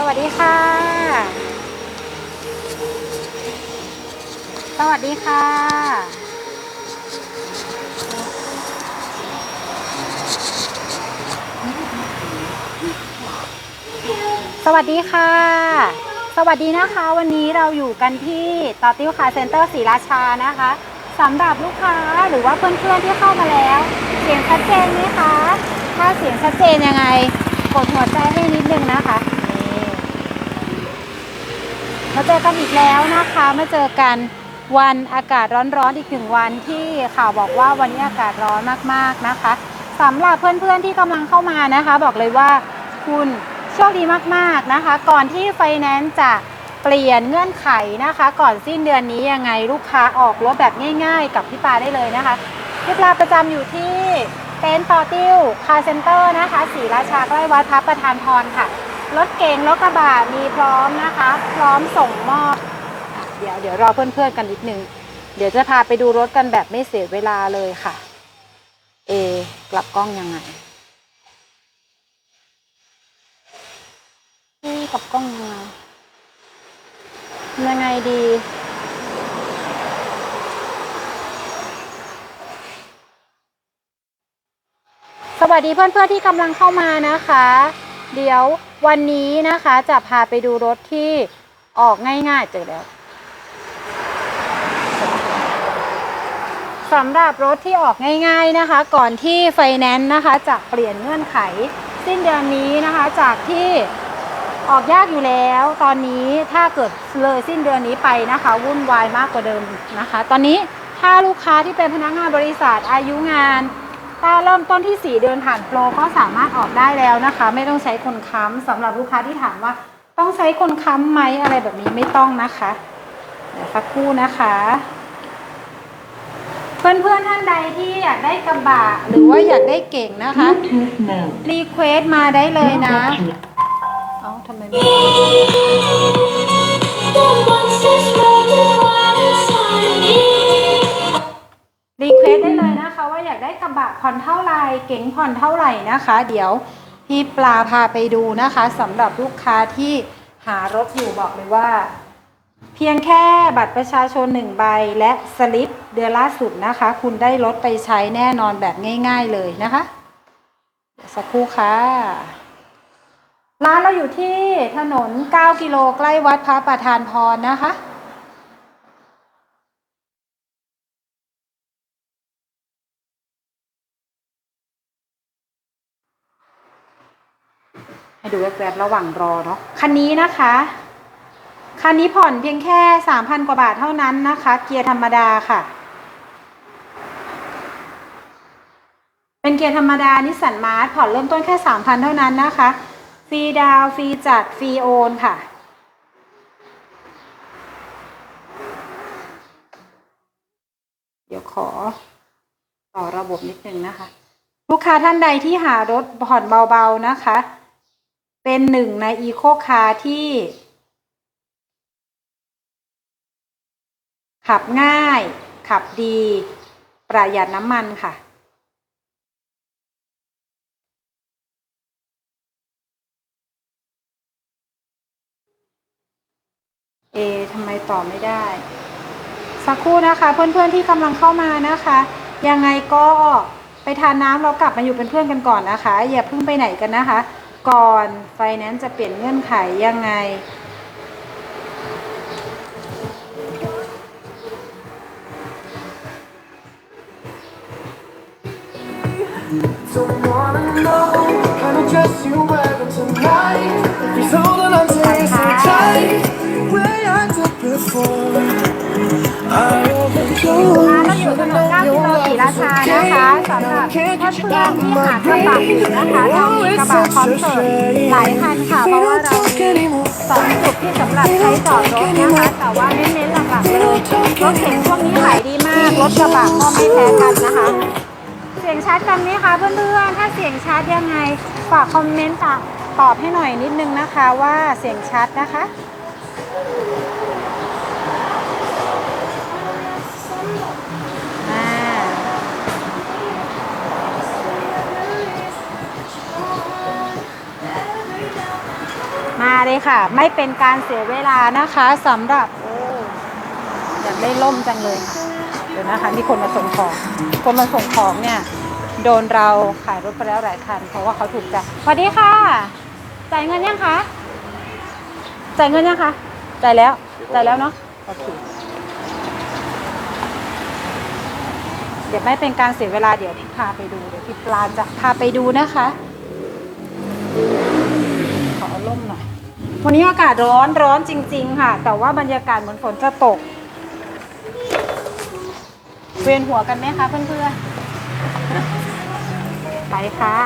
สวัสดีค่ะ สวัสดีค่ะ สวัสดีค่ะ สวัสดีนะคะ วันนี้เราอยู่กันที่ต่อติ้วคาเซ็นเตอร์ศรีราชานะคะสำหรับลูกค้าหรือว่าเพื่อนๆที่เข้ามาแล้ว เสียงชัดเจนไหมคะ ถ้าเสียงชัดเจนยังไง กดหัวใจให้นิดนึงนะคะ มาเจอกันอีกแล้วนะคะมาเจอกันวันอากาศร้อนๆอีกหนึ่งวันที่ข่าวบอกว่าวันนี้อากาศร้อนมากๆนะคะสำหรับเพื่อนๆที่กำลังเข้ามานะคะ บอกเลยว่าคุณโชคดีมากๆนะคะ ก่อนที่ไฟแนนซ์จะเปลี่ยนเงื่อนไขนะคะ ก่อนสิ้นเดือนนี้ยังไงลูกค้าออกรถแบบง่าย ๆ กับพี่ปาได้เลยนะคะพี่ปลาประจำอยู่ที่เต็นท์ต่อติ้วคาเซ็นเตอร์นะคะศรีราชาใกล้วัดพระประธานพรค่ะ รถเก๋งรถกระบะมีพร้อมนะคะ พร้อมส่งมอบอะเดี๋ยวเดี๋ยวรอเพื่อนๆกันนิดนึง เดี๋ยวจะพาไปดูรถกันแบบไม่เสียเวลาเลยค่ะ เอกลับกล้องยังไงเอ๊ะกลับกล้องยังไงยังไงดีสวัสดีเพื่อนๆที่กำลังเข้ามานะคะ เดี๋ยววันนี้นะคะจะพาไปดูรถที่ออกง่ายๆเจอแล้วสำหรับรถที่ออกง่าย ๆนะคะ ก่อนที่ไฟแนนซ์นะคะจะเปลี่ยนเงื่อนไข สิ้นเดือนนี้นะคะจากที่ออกยากอยู่แล้ว ตอนนี้ถ้าเกิดเลยสิ้นเดือนนี้ไปนะคะ วุ่นวายมากกว่าเดิมนะคะ ตอนนี้ถ้าลูกค้าที่เป็นพนักงานบริษัทอายุงาน ถ้าเริ่มต้นที่ 4 เดือนผ่านโปรก็สามารถออกได้แล้วนะคะ ไม่ต้องใช้คนค้ำสำหรับลูกค้าที่ถามว่า ต้องใช้คนค้ำไหมอะไรแบบนี้ไม่ต้องนะคะเดี๋ยวสักครู่นะคะ เพื่อนๆท่านใดที่อยากได้กระบะหรือว่าอยากได้เก่งนะคะ Bluetooth mode. รีเควสมาได้เลยนะ Bluetooth. เอ้าทำไมไม่ สได้เลยนะคะ ว่าอยากได้กระบะผ่อนเท่าไหร่เก๋งผ่อนเท่าไหร่นะคะ เดี๋ยวพี่ปลาพาไปดูนะคะสำหรับลูกค้าที่หารถอยู่บอกเลยว่า เพียงแค่บัตรประชาชนหนึ่งใบและสลิปเดือนล่าสุดนะคะ คุณได้รถไปใช้แน่นอนแบบง่าย ๆเลยนะคะสักครู่ค่ะ ร้านเราอยู่ที่ถนน 9 กิโลใกล้วัดพระประธานพรนะคะ ให้ดูแวบๆระหว่างรอเนาะคันนี้นะคะ คันนี้ผ่อนเพียงแค่3,000กว่าบาทเท่านั้นนะคะ เกียร์ธรรมดาค่ะ เป็นเกียร์ธรรมดานิสสันมาร์ผ่อนเริ่มต้นแค่3,000เท่านั้นนะคะฟรีดาวฟรีจัดฟรีโอนค่ะเดี๋ยวขอต่อระบบนิดนึงนะคะ ลูกค้าท่านใดที่หารถผ่อนเบาๆนะคะ เป็นหนึ่งในอีโคคาร์ที่ ขับง่าย ขับดี ประหยัดน้ำมันค่ะ เอทำไมต่อไม่ได้ สักครู่นะคะ เพื่อนๆที่กำลังเข้ามานะคะ ยังไงก็ไปทานน้ำเรากลับมาอยู่เป็นเพื่อนกันก่อนนะคะ อย่าเพิ่งไปไหนกันนะคะ ก่อนไฟแนนซ์จะเปลี่ยนเงื่อนไขยังไง Don't wanna know kind of dress you wearing tonight. If he's holding on to you นะคะสำหรับเพื่อนที่หากระบะอยู่นะคะเรามีกระบะพร้อมเสิร์ฟหลายคันค่ะเพราะว่าเรามีสองจุดที่สำหรับใช้จอดรถนะคะแต่ว่าเน้นๆหลักๆเลยรถเก๋งพวกนี้ขายดีมากรถกระบะก็ไม่แพ้กันนะคะ เสียงชัดกันไหมคะเพื่อนๆถ้าเสียงชัดยังไงฝากคอมเมนต์ตอบให้หน่อยนิดนึงนะคะว่าเสียงชัดนะคะ มาเลยค่ะ ไม่เป็นการเสียเวลานะคะสำหรับโอ้อยากได้ล่มจังเลยค่ะเดี๋ยวนะคะมีคนมาส่งของ คนมาส่งของเนี่ยโดนเราขายรถไปแล้วหลายคันเพราะว่าเขาถูกใจสวัสดีค่ะจ่ายเงินยังคะจ่ายเงินยังคะจ่ายแล้วจ่ายแล้วเนาะโอเคเดี๋ยวไม่เป็นการเสียเวลาเดี๋ยวพาไปดูเดี๋ยวพี่ปลาจะพาไปดูนะคะ ขอล่มหน่อย วันนี้อากาศร้อนร้อนจริง ๆ ค่ะ แต่ว่าบรรยากาศเหมือนฝนจะตก เวียนหัวกันไหมคะเพื่อนๆ ไปค่ะ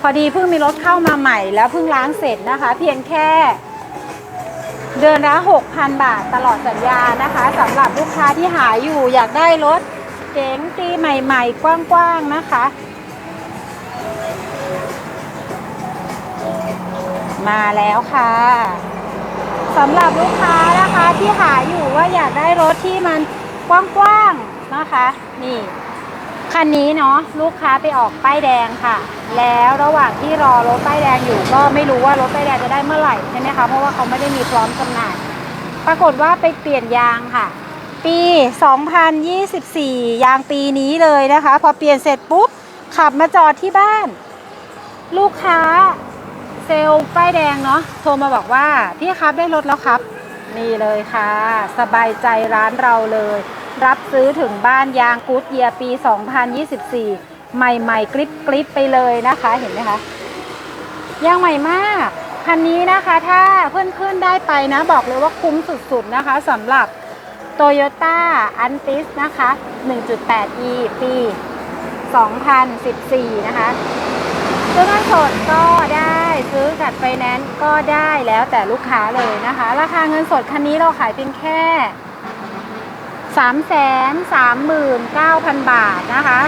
พอดีเพิ่งมีรถเข้ามาใหม่แล้วเพิ่งล้างเสร็จนะคะ เพียงแค่เดือนละ6,000 บาทตลอดสัญญานะคะสำหรับลูกค้าที่หาอยู่อยากได้รถเก๋งตีใหม่ ๆ กว้าง ๆ นะคะ มาแล้วค่ะสำหรับลูกค้านะคะที่หาอยู่ว่าอยากได้รถที่มันกว้างๆนะคะ นี่คันนี้เนาะลูกค้าไปออกป้ายแดงค่ะ แล้วระหว่างที่รอรถป้ายแดงอยู่ก็ไม่รู้ว่ารถป้ายแดงจะได้เมื่อไหร่ใช่ไหมคะเพราะว่าเขาไม่ได้มีพร้อมจำหน่าย ปรากฏว่าไปเปลี่ยนยางค่ะ ปี 2024 ยางปีนี้เลยนะคะ พอเปลี่ยนเสร็จปุ๊บขับมาจอดที่บ้าน ลูกค้า เซลล์ป้ายแดงเนาะโทรมาบอกว่าพี่ครับได้รถแล้วครับ นี่เลยค่ะ สบายใจร้านเราเลย รับซื้อถึงบ้านยางกู๊ดเยียปี 2024 ใหม่ๆกริบกริบไปเลยนะคะเห็นไหมคะยางใหม่มากคันนี้นะคะถ้าเพื่อนๆได้ไปนะบอกเลยว่าคุ้มสุดๆนะคะสำหรับ Toyota a n t i s นะคะ 1.8e ปี 2014 นะคะซื้อเงินสดก็ได้ ซื้อจัดไฟแนนซ์ก็ได้แล้วแต่ลูกค้าเลยนะคะ ราคาเงินสดคันนี้เราขายเพียงแค่3 3 9 0 0 0 บาทนะคะ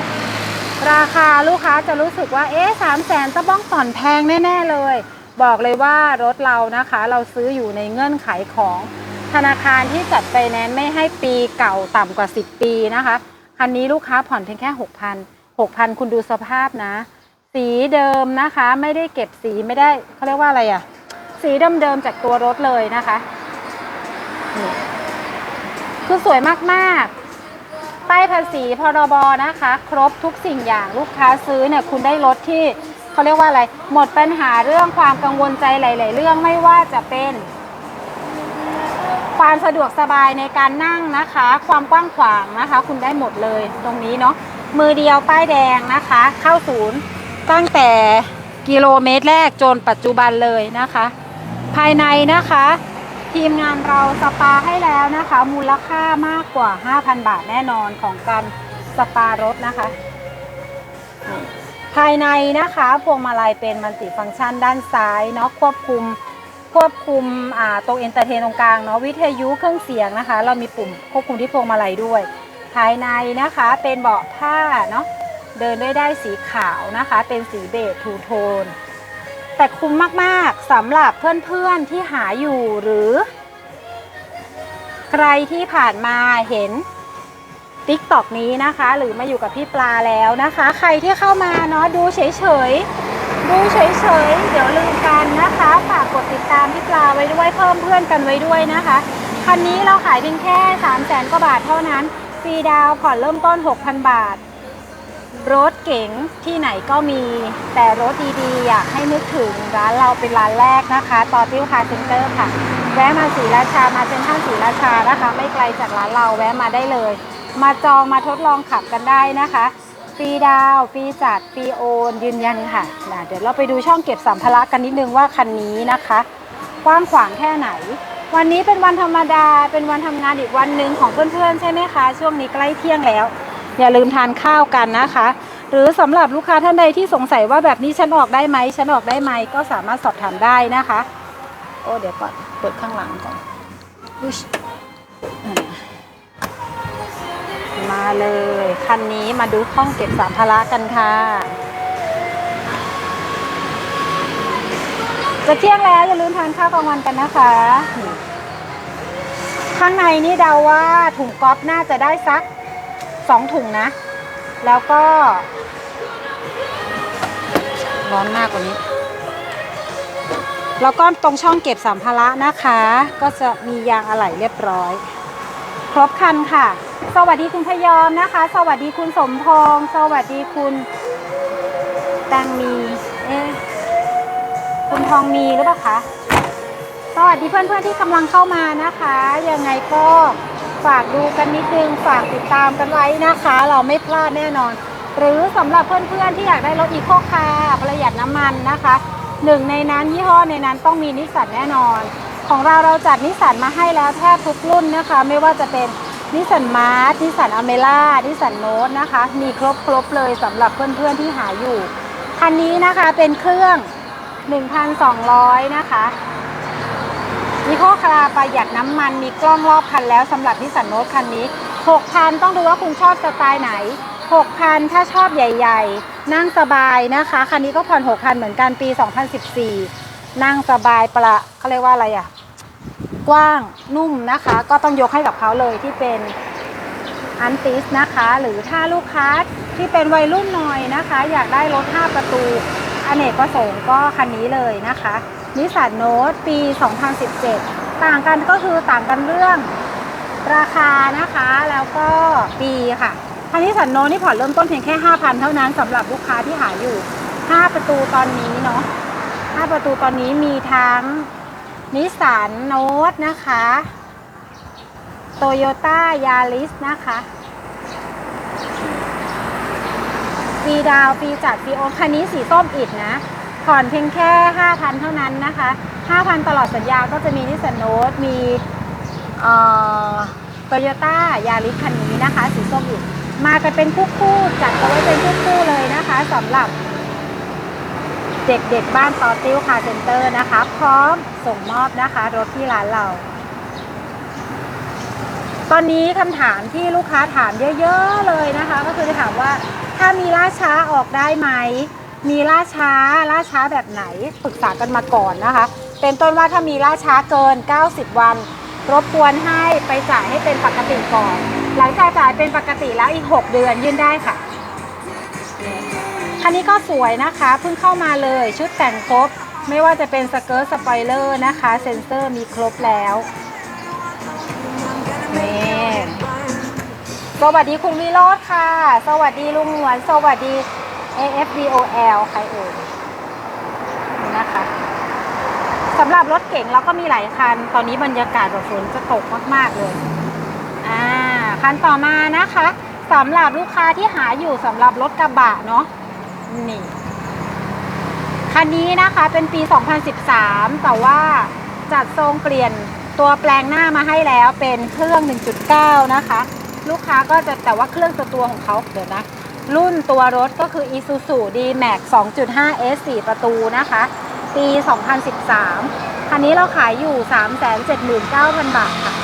ราคาลูกค้าจะรู้สึกว่า เอ๊ะ3 0 0แสนตะบ้องต่อนแพงแน่ ๆ เลย บอกเลยว่ารถเรานะคะ เราซื้ออยู่ในเงื่อนไขของธนาคารที่จัดไฟแนนซ์ไม่ให้ปีเก่าต่ำกว่า 10 ปีนะคะ คันนี้ลูกค้าผ่อนเพียงแค่ 6,000 6,000 คุณดูสภาพนะ สีเดิมนะคะ ไม่ได้เก็บสีไม่ได้เขาเรียกว่าอะไรอะสีเดิมๆจากตัวรถเลยนะคะคือสวยมากๆ ป้ายภาษีพรบนะคะ ครบทุกสิ่งอย่างลูกค้าซื้อเนี่ยคุณได้รถที่เขาเรียกว่าอะไร หมดปัญหาเรื่องความกังวลใจหลาย ๆ เรื่องไม่ว่าจะเป็น ความสะดวกสบายในการนั่งนะคะ ความกว้างขวางนะคะ คุณได้หมดเลยตรงนี้เนาะมือเดียวป้ายแดงนะคะ เข้าศูนย์ ตั้งแต่กิโลเมตรแรกจนปัจจุบันเลยนะคะ ภายในนะคะ ทีมงานเราสปาให้แล้วนะคะ มูลค่ามากกว่า 5,000 บาทแน่นอนของการสปารถนะคะ ภายในนะคะพวงมาลัยเป็นมัลติฟังก์ชันด้านซ้ายเนาะควบคุมควบคุมอ่าตรงเอนเตอร์เทนตรงกลางเนาะวิทยุเครื่องเสียงนะคะ เรามีปุ่มควบคุมที่พวงมาลัยด้วย ภายในนะคะเป็นเบาะผ้าเนาะ เดินด้วยได้สีขาวนะคะ เป็นสีเบจทูโทน แต่คุ้มมากๆสำหรับเพื่อนๆที่หาอยู่หรือ ใครที่ผ่านมาเห็น t ิ k t o k นี้นะคะ หรือมาอยู่กับพี่ปลาแล้วนะคะ ใครที่เข้ามาเนาะดูเฉยๆ ดูเฉยๆ เดี๋ยวลืมกันนะคะ ฝากกดติดตามพี่ปลาไว้ด้วยเพิ่มเพื่อนกันไว้ด้วยนะคะ คันนี้เราขายเพียงแค่ 3 0 0แสนกว่าบาทเท่านั้น ฟรีดาวผ่อนเริ่มต้น 6,000 บาท รถเก๋งที่ไหนก็มี แต่รถดีๆ อยากให้นึกถึงร้านเราเป็นร้านแรกนะคะต่อติ้วคาร์เซ็นเตอร์ค่ะ แวะมาศรีราชามาเซ็นทรัลศรีราชานะคะ ไม่ไกลจากร้านเราแวะมาได้เลย มาจองมาทดลองขับกันได้นะคะฟรีดาวฟรีจัดฟรีโอนยืนยันค่ะนะเดี๋ยวเราไปดูช่องเก็บสัมภาระกันนิดนึงว่าคันนี้นะคะกว้างขวางแค่ไหน วันนี้เป็นวันธรรมดาเป็นวันทำงานอีกวันหนึ่งของเพื่อนๆ ใช่ไหมคะ ช่วงนี้ใกล้เที่ยงแล้ว อย่าลืมทานข้าวกันนะคะ หรือสำหรับลูกค้าท่านใดที่สงสัยว่าแบบนี้ฉันออกได้ไหมฉันออกได้ไหมก็สามารถสอบถามได้นะคะ โอ้เดี๋ยวก่อนเปิดข้างหลังก่อนมาเลยคันนี้มาดูห้องเก็บสัมภาระกันค่ะ จะเที่ยงแล้วอย่าลืมทานข้าวกลางวันกันนะคะ ข้างในนี่เดาว่าถุงก๊อฟน่าจะได้สัก สองถุงนะ แล้วก็ ร้อนมากกว่านี้ แล้วก็ตรงช่องเก็บสัมภาระนะคะ ก็จะมียางอะไหล่เรียบร้อย ครบคันค่ะ สวัสดีคุณพยอมนะคะ สวัสดีคุณสมพงษ์สวัสดีคุณแตงมี เอ๊คุณทองมีหรือเปล่าคะ สวัสดีเพื่อนๆที่กำลังเข้ามานะคะ ยังไงก็ ฝากดูกันนิดนึง ฝากติดตามกันไว้นะคะ เราไม่พลาดแน่นอน หรือสำหรับเพื่อนๆที่อยากได้รถอีโคคาร์ประหยัดน้ำมันนะคะหนึ่งในนั้นยี่ห้อในนั้นต้องมีนิสสันแน่นอน ของเราเราจัดนิสสันมาให้แล้วแทบทุกรุ่นนะคะ ไม่ว่าจะเป็นนิสสันมาร์ทนิสสันอเมร่านิสสันโนตนะคะ มีครบครบๆเลยสำหรับเพื่อนๆที่หาอยู่ คันนี้นะคะเป็นเครื่อง 1,200 นะคะ มีข้อคาราประหยัดน้ำมันมีกล้องรอบคันแล้วสำหรับนิสสันโนตคันนี้ 6,000 ต้องดูว่าคุณชอบสไตล์ไหน 6,000 ถ้าชอบใหญ่ ๆ นั่งสบายนะคะ คันนี้ก็ผ่อน 6,000 เหมือนกันปี 2014 นั่งสบายประเขาเรียกว่าอะไรอะกว้างนุ่มนะคะ ก็ต้องยกให้กับเขาเลยที่เป็นอันติสนะคะ หรือถ้าลูกค้าที่เป็นวัยรุ่นหน่อยนะคะ อยากได้รถ 5 ประตูอเนกประสงค์ก็คันนี้เลยนะคะ นิสสันโนตปี 2017 ต่างกันก็คือต่างกันเรื่องราคานะคะแล้วก็ปีค่ะคันนี้สันโนนี่ผ่อนเริ่มต้นเพียงแค่ 5,000 เท่านั้นสำหรับลูกค้าที่หาอยู่ 5 ประตูตอนนี้เนาะ5ประตูตอนนี้มีทั้งนิสสันโนตนะคะโตโยต้ายาริสนะคะปีดาวปีจัดปีโอนคันนี้สีส้มอิดนะ ผ่อนเพียงแค่ 5,000 เท่านั้นนะคะ 5,000 ตลอดสัญญาก็จะมีนิสสันโนตมีโตโยต้ายาริสคันนี้นะคะสีส้มอีกมากันเป็นคู่ๆจัดเอาไว้เป็นคู่ๆเลยนะคะสำหรับ เด็กๆบ้านต่อติ้วคาเซ็นเตอร์นะคะ พร้อมส่งมอบนะคะ รถที่ร้านเรา ตอนนี้คำถามที่ลูกค้าถามเยอะๆเลยนะคะ ก็คือจะถามว่าถ้ามีล่าช้าออกได้ไหม มีล่าช้าล่าช้าแบบไหนปรึกษากันมาก่อนนะคะ เป็นต้นว่าถ้ามีล่าช้าเกิน 90 วัน รบกวนให้ไปจ่ายให้เป็นปกติก่อน หลังจากจ่ายเป็นปกติแล้วอีก 6 เดือนยื่นได้ค่ะคันนี้ก็สวยนะคะเพิ่งเข้ามาเลยชุดแต่งครบ ไม่ว่าจะเป็นสเกิร์ตสปอยเลอร์นะคะ เซ็นเซอร์มีครบแล้วนี่สวัสดีคุณวิโรธค่ะ สวัสดีลุงหวน สวัสดี AFDOL ใครเอ่ยนะคะสำหรับรถเก่งเราก็มีหลายคัน ตอนนี้บรรยากาศแบบฝนจะตกมาก ๆ เลย อ่า คันต่อมานะคะสำหรับลูกค้าที่หาอยู่สำหรับรถกระบะเนาะนี่คันนี้นะคะเป็นปี 2013 แต่ว่าจัดทรงเปลี่ยนตัวแปลงหน้ามาให้แล้วเป็นเครื่อง 1.9 นะคะ ลูกค้าก็จะแต่ว่าเครื่องตัวตัวของเขาเดี๋ยวนะ รุ่นตัวรถก็คือ Isuzu D-Max 2.5 S 4 ประตูนะคะ ปี 2013 คันนี้เราขายอยู่ 379,000 บาทค่ะ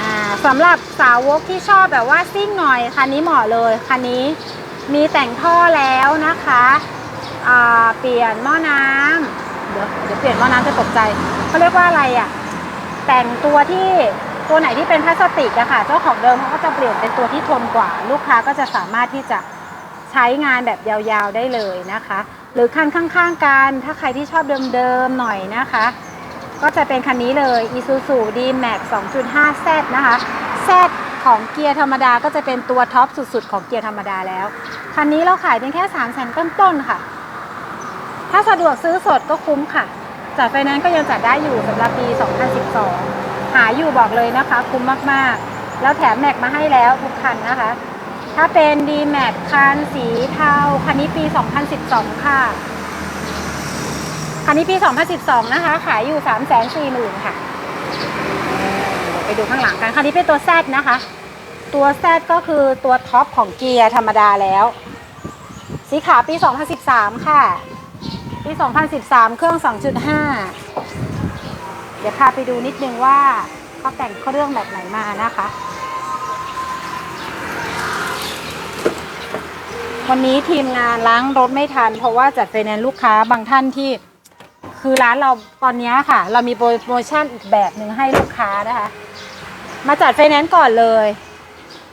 อ่าสำหรับสาวกที่ชอบแบบว่าซิ่งหน่อยคันนี้เหมาะเลย คันนี้มีแต่งท่อแล้วนะคะอ่าเปลี่ยนหม้อน้ำเดี๋ยวเดี๋ยวเปลี่ยนหม้อน้ำจะตกใจเขาเรียกว่าอะไรอะ่ะแต่งตัวที่ ตัวไหนที่เป็นพลาสติกอะค่ะ เจ้าของเดิมเขาก็จะเปลี่ยนเป็นตัวที่ทนกว่า ลูกค้าก็จะสามารถที่จะใช้งานแบบยาวๆได้เลยนะคะ หรือคันข้างๆกัน ถ้าใครที่ชอบเดิมๆหน่อยนะคะ ก็จะเป็นคันนี้เลย Isuzu D-Max 2.5 Z นะคะ Z ของเกียร์ธรรมดาก็จะเป็นตัวท็อปสุดๆ ของเกียร์ธรรมดาแล้ว คันนี้เราขายเป็นแค่3 0 0 0 0 0ต้นๆค่ะ ถ้าสะดวกซื้อสดก็คุ้มค่ะจัดไฟแนนซ์ก็ยังจัดได้อยู่สำหรับปี 2012 หาอยู่บอกเลยนะคะ คุ้มมากๆ แล้วแถมแม็กมาให้แล้วทุกคันนะคะ ถ้าเป็น D-Max คันสีเทาคันนี้ปี 2012 ค่ะ คันนี้ปี 2012 นะคะ ขายอยู่ 3 4 0 0 0 0ค่ะ ไปดูข้างหลังกัน คันนี้เป็นตัว Z นะคะ ตัว Z ก็คือตัวท็อปของเกียร์ธรรมดาแล้ว สีขาวปี 2013 ค่ะ ปี 2013 เครื่อง 2.5 เดี๋ยวพาไปดูนิดนึงว่าเขาแต่งเครื่องแบบไหนมานะคะ วันนี้ทีมงานล้างรถไม่ทัน เพราะว่าจัดไฟแนนซ์ลูกค้าบางท่านที่ คือร้านเราตอนนี้ค่ะ เรามีโปรโมชั่นอีกแบบหนึ่งให้ลูกค้านะคะ มาจัดไฟแนนซ์ก่อนเลย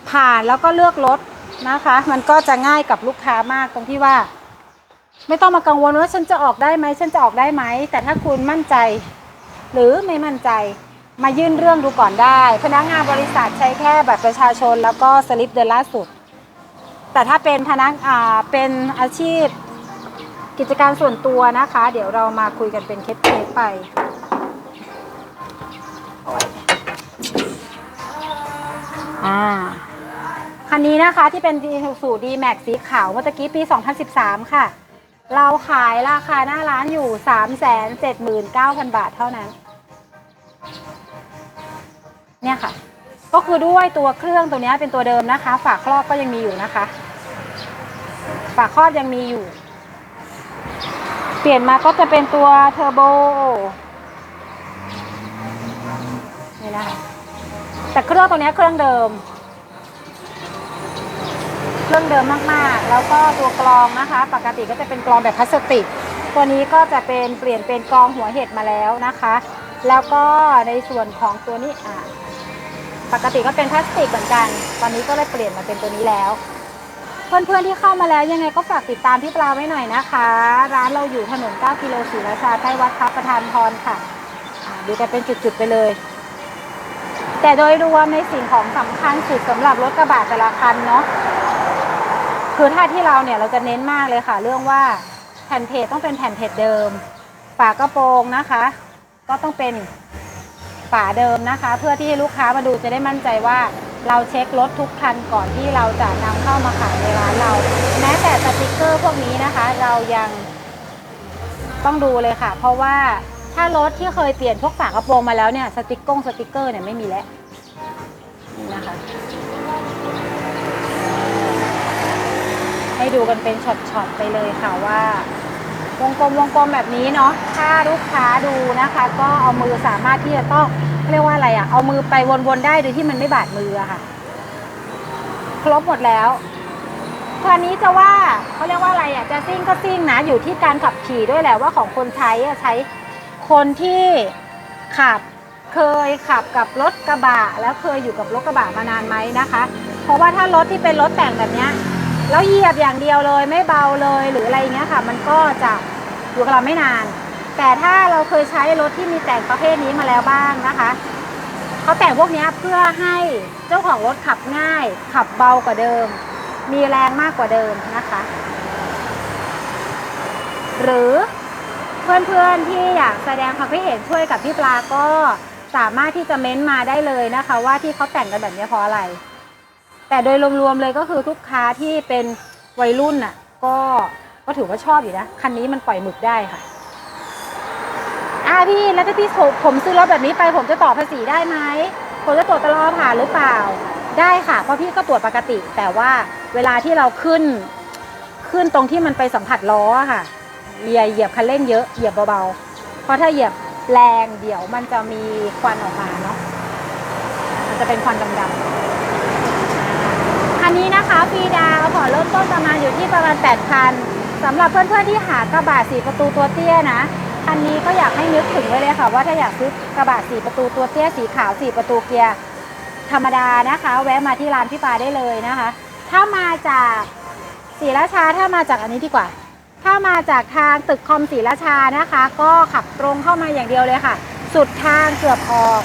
ผ่านแล้วก็เลือกรถนะคะ มันก็จะง่ายกับลูกค้ามากตรงที่ว่า ไม่ต้องมากังวลว่าฉันจะออกได้ไหมฉันจะออกได้ไหมแต่ถ้าคุณมั่นใจ หรือไม่มั่นใจมายื่นเรื่องดูก่อนได้ พนักงานบริษัทใช้แค่บัตรประชาชน แล้วก็สลิปเดือนล่าสุด แต่ถ้าเป็นพนักอ่าเป็นอาชีพกิจการส่วนตัวนะคะ เดี๋ยวเรามาคุยกันเป็นเคสๆไป อ่า คันนี้นะคะที่เป็น Isuzu D-Max สีขาวเมื่อกี้ปี 2013 ค่ะ เราขายราคาหน้าร้านอยู่ 379,000 บาทเท่านั้น เนี่ยค่ะ ก็คือด้วยตัวเครื่องตัวนี้เป็นตัวเดิมนะคะ ฝาครอบก็ยังมีอยู่นะคะ ฝาครอบยังมีอยู่ เปลี่ยนมาก็จะเป็นตัวเทอร์โบนี่นะคะแต่เครื่องตัวนี้เครื่องเดิม เครื่องเดิมมากๆ แล้วก็ตัวกรองนะคะ ปกติก็จะเป็นกรองแบบพลาสติก ตัวนี้ก็จะเป็นเปลี่ยนเป็นกรองหัวเห็ดมาแล้วนะคะ แล้วก็ในส่วนของตัวนี้อะ ปกติก็เป็นพลาสติกเหมือนกัน ตอนนี้ก็เลยเปลี่ยนมาเป็นตัวนี้แล้ว เพื่อนๆที่เข้ามาแล้วยังไงก็ฝากติดตามพี่ปลาไว้หน่อยนะคะ ร้านเราอยู่ถนน 9 กิโลศรีราชาใกล้วัดพระประธานพรค่ะดูกันเป็นจุดๆไปเลย แต่โดยรวมในสิ่งของสำคัญสุดสำหรับรถกระบะแต่ละคันเนาะคือถ้าที่เราเนี่ยเราจะเน้นมากเลยค่ะ เรื่องว่าแผ่นเพจต้องเป็นแผ่นเพจเดิม ฝากระโปรงนะคะ ก็ต้องเป็น ฝาเดิมนะคะ เพื่อที่ลูกค้ามาดูจะได้มั่นใจว่า เราเช็ครถทุกคันก่อนที่เราจะนำเข้ามาขายในร้านเรา แม้แต่สติกเกอร์พวกนี้นะคะ เรายังต้องดูเลยค่ะ เพราะว่าถ้ารถที่เคยเปลี่ยนพวกฝากระโปรงมาแล้วเนี่ยสติกกงสติกเกอร์เนี่ยไม่มีแล้วนะคะ ให้ดูกันเป็นช็อตๆไปเลยค่ะว่า วงกลมวงกลมแบบนี้เนาะถ้าลูกค้าดูนะคะ ก็เอามือสามารถที่จะต้องเรียกว่าอะไรอะเอามือไปวนๆได้โดยที่มันไม่บาดมืออะค่ะ ครบหมดแล้วคันนี้จะว่าเขาเรียกว่าอะไรอะจะซิ่งก็ซิ่งนะอยู่ที่การขับขี่ด้วยแหละว่าของคนใช้อะใช้คนที่ขับเคยขับกับรถกระบะแล้วเคยอยู่กับรถกระบะมานานไหมนะคะ เพราะว่าถ้ารถที่เป็นรถแต่งแบบเนี้ย แล้วเหยียบอย่างเดียวเลยไม่เบาเลยหรืออะไรเงี้ยค่ะ มันก็จะอยู่กับเราไม่นาน แต่ถ้าเราเคยใช้รถที่มีแต่งประเภทนี้มาแล้วบ้างนะคะเขาแต่งพวกนี้เพื่อให้เจ้าของรถขับง่าย ขับเบากว่าเดิม มีแรงมากกว่าเดิมนะคะ หรือเพื่อนๆที่อยากแสดงความคิดเห็นช่วยกับพี่ปลาก็สามารถที่จะเม้นต์มาได้เลยนะคะ ว่าที่เขาแต่งกันแบบนี้เพราะอะไร แต่โดยรวมๆเลยก็คือลูกค้าที่เป็นวัยรุ่นน่ะก็ก็ถือว่าชอบอยู่นะ คันนี้มันปล่อยหมึกได้ค่ะอ่าพี่แล้วถ้าพี่ผมซื้อรถแบบนี้ไป ผมจะต่อภาษีได้ไหมผมจะตรวจตลอผ่านหรือเปล่า ได้ค่ะ เพราะพี่ก็ตรวจปกติ แต่ว่าเวลาที่เราขึ้น ขึ้นตรงที่มันไปสัมผัสล้อค่ะอย่าเหยียบคันเร่งเยอะเหยียบเบาๆ เพราะถ้าเหยียบแรงเดี๋ยวมันจะมีควันออกมาเนาะมันจะเป็นควันดำๆ คันนี้นะคะฟรีดาวน์ผ่อเริ่มต้นประมาณอยู่ที่ประมาณ 8,000สำหรับเพื่อนๆที่หากระบะสีประตูตัวเตี้ยนะคันนี้ก็อยากให้นึกถึงไว้เลยค่ะ ว่าถ้าอยากซื้อกระบะสีประตูตัวเตี้ยสีขาวสีประตูเกียร์ธรรมดานะคะ แวะมาที่ร้านพี่ปาได้เลยนะคะ ถ้ามาจากศรีราชาถ้ามาจากอันนี้ดีกว่า ถ้ามาจากทางตึกคอมศรีราชานะคะ ก็ขับตรงเข้ามาอย่างเดียวเลยค่ะ สุดทางเกือบออก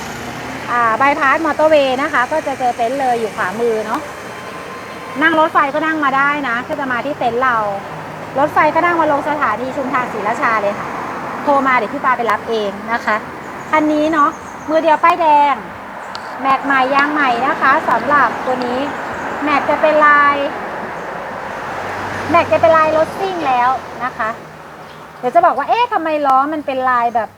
อ่าบายพาสมอเตอร์เวย์นะคะ ก็จะเจอเต็นท์เลยอยู่ขวามือเนาะ นั่งรถไฟก็นั่งมาได้นะถ้าจะมาที่เต็นท์เรา รถไฟก็นั่งมาลงสถานีชุมทางศรีราชาเลยค่ะ โทรมาเดี๋ยวพี่ปาไปรับเองนะคะ คันนี้เนาะมือเดียวป้ายแดง แม็กใหม่ยางใหม่นะคะสำหรับตัวนี้ แม็กจะเป็นลาย แม็กจะเป็นลายรถซิ่งแล้วนะคะ เดี๋ยวจะบอกว่าเอ๊ะทำไมล้อมันเป็นลายแบบ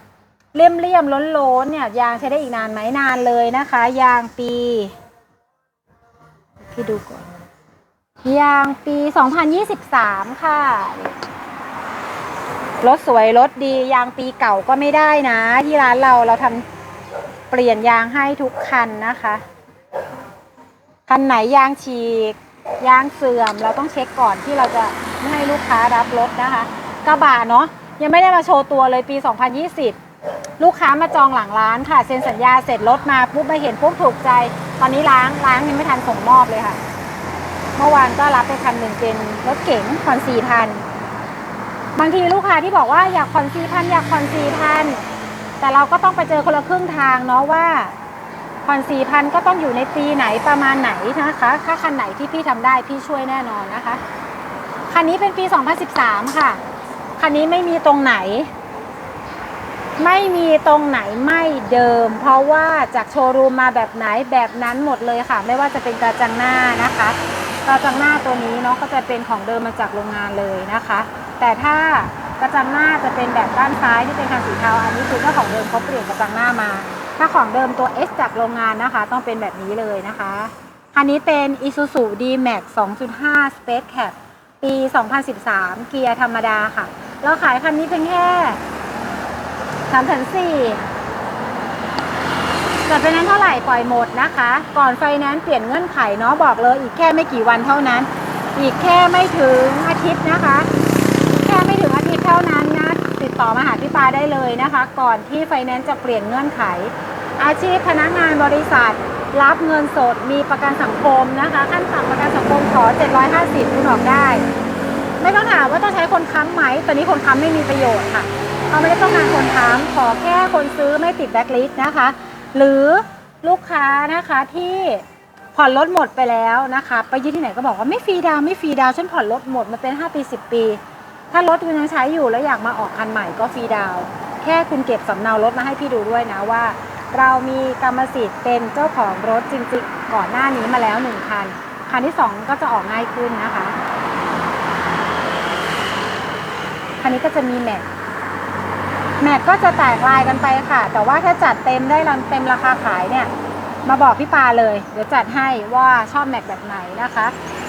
เลี่ยมเลี่ยมล้นล้นๆเนี่ยยางใช้ได้อีกนานไหมนานเลยนะคะ ยางปี พี่ดูก่อน ยางปี 2023 ค่ะ รถสวยรถดียางปีเก่าก็ไม่ได้นะ ที่ร้านเราเราทำเปลี่ยนยางให้ทุกคันนะคะ คันไหนยางฉีก ยางเสื่อมเราต้องเช็คก่อนที่เราจะไม่ให้ลูกค้ารับรถนะคะ กระบะเนาะยังไม่ได้มาโชว์ตัวเลยปี 2020 ลูกค้ามาจองหลังร้านค่ะ เซ็นสัญญาเสร็จรถมาปุ๊บมาเห็นปุ๊บถูกใจ ตอนนี้ล้างล้างยังไม่ทันส่งมอบเลยค่ะ เมื่อวานก็รับไปคันหนึ่งเป็นรถเก๋งผ่อนสี่พันบางทีลูกค้าที่บอกว่าอยากผ่อนสี่พันอยากผ่อนสี่พันแต่เราก็ต้องไปเจอคนละครึ่งทางเนาะว่าผ่อนสี่พันก็ต้องอยู่ในปีไหนประมาณไหนนะคะ ถ้าคันไหนที่พี่ทำได้พี่ช่วยแน่นอนนะคะ คันนี้เป็นปี 2013 ค่ะ คันนี้ไม่มีตรงไหน ไม่มีตรงไหนไม่เดิม เพราะว่าจากโชว์รูมมาแบบไหนแบบนั้นหมดเลยค่ะ ไม่ว่าจะเป็นกระจังหน้านะคะ กระจังหน้าตัวนี้เนาะก็จะเป็นของเดิมมาจากโรงงานเลยนะคะ แต่ถ้ากระจังหน้าจะเป็นแบบด้านซ้ายที่เป็นคันสีเทาอันนี้คือเจ้าของเดิมเขาเปลี่ยนกระจังหน้ามา ถ้าของเดิมตัว S จากโรงงานนะคะ ต้องเป็นแบบนี้เลยนะคะคันนี้เป็น Isuzu D-Max 2.5 Space Cap ปี 2013 เกียร์ธรรมดาค่ะ เราขายคันนี้เพียงแค่3 4 0 0 จัดไฟแนนซ์เท่าไหร่ปล่อยหมดนะคะ ก่อนไฟแนนซ์เปลี่ยนเงื่อนไขเนาะบอกเลยอีกแค่ไม่กี่วันเท่านั้น อีกแค่ไม่ถึงอาทิตย์นะคะ แค่ไม่ถึงอาทิตย์เท่านั้นนะติดต่อมาหาพี่ปาได้เลยนะคะ ก่อนที่ไฟแนนซ์จะเปลี่ยนเงื่อนไข อาชีพพนักงานบริษัท รับเงินสดมีประกันสังคมนะคะขั้นต่ำประกันสังคมขอ 750คุณออกได้ ไม่ต้องถามว่าต้องใช้คนค้ำไหมตอนนี้คนค้ำไม่มีประโยชน์ค่ะเขาไม่ได้ต้องการคนค้ำขอแค่คนซื้อไม่ติดแบ็คลิสต์นะคะ หรือลูกค้านะคะที่ผ่อนรถหมดไปแล้วนะคะ ไปยื่นที่ไหนก็บอกว่าไม่ฟรีดาวไม่ฟรีดาวฉันผ่อนรถหมดมาเป็น 5 ปี 10 ปี ถ้ารถคุณยังใช้อยู่แล้วอยากมาออกคันใหม่ก็ฟรีดาว แค่คุณเก็บสำเนารถมาให้พี่ดูด้วยนะว่า เรามีกรรมสิทธิ์เป็นเจ้าของรถจริงๆก่อนหน้านี้มาแล้วหนึ่งคันคันที่สองก็จะออกง่ายขึ้นนะคะคันนี้ก็จะมีแม็ก แม็กก็จะแตกลายกันไปค่ะ แต่ว่าถ้าจัดเต็มได้เต็มราคาขายเนี่ยมาบอกพี่ปาเลย เดี๋ยวจัดให้ว่าชอบแม็กแบบไหนนะคะ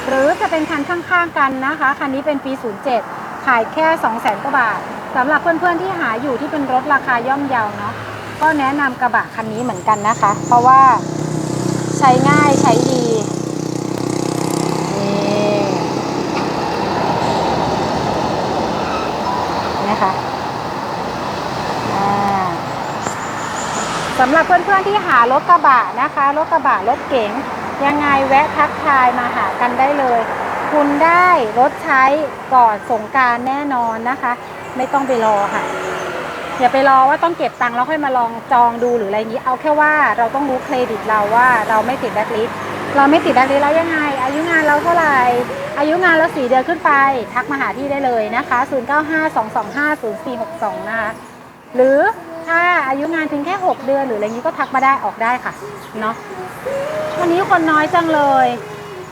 หรือจะเป็นคันข้างๆกันนะคะ คันนี้เป็นปี 07 ขายแค่ 2 0 0 0 0 0กว่าบาทสำหรับเพื่อนๆที่หาอยู่ที่เป็นรถราคาย่อมเยาเนาะก็แนะนำกระบะคันนี้เหมือนกันนะคะ เพราะว่าใช้ง่ายใช้ดีนี่นะคะอ่า สำหรับเพื่อนๆที่หารถกระบะนะคะรถกระบะรถเก๋งยังไงแวะทักทายมาหากันได้เลย คุณได้รถใช้ก่อนสงการแน่นอนนะคะ ไม่ต้องไปรอค่ะอย่าไปรอว่าต้องเก็บตังค์แล้วค่อยมาลองจองดูหรืออะไรนี้ เอาแค่ว่าเราต้องรู้เครดิตเราว่าเราไม่ติดแบ็คลิสต์เราไม่ติดแบ็คลิสต์แล้วยังไง อายุงานเราเท่าไหร่อายุงานเราสี่เดือนขึ้นไป ทักมาหาที่ได้เลยนะคะ 0952250462 นะคะหรือ ถ้าอายุงานเพียงแค่ 6 เดือนหรืออะไรอย่างนี้ก็ทักมาได้ออกได้ค่ะเนาะวันนี้คนน้อยจังเลย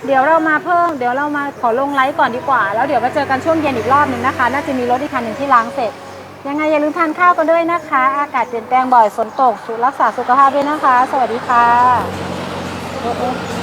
เดี๋ยวเรามาเพิ่ม เดี๋ยวเรามาขอลงไลฟ์ก่อนดีกว่า แล้วเดี๋ยวมาเจอกันช่วงเย็นอีกรอบหนึ่งนะคะ น่าจะมีรถอีกคันหนึ่งที่ล้างเสร็จ ยังไงอย่าลืมทานข้าวกันด้วยนะคะ อากาศเปลี่ยนแปลงบ่อยฝนตกสุรักษาสุขภาพด้วยนะคะ สวัสดีค่ะเออเออ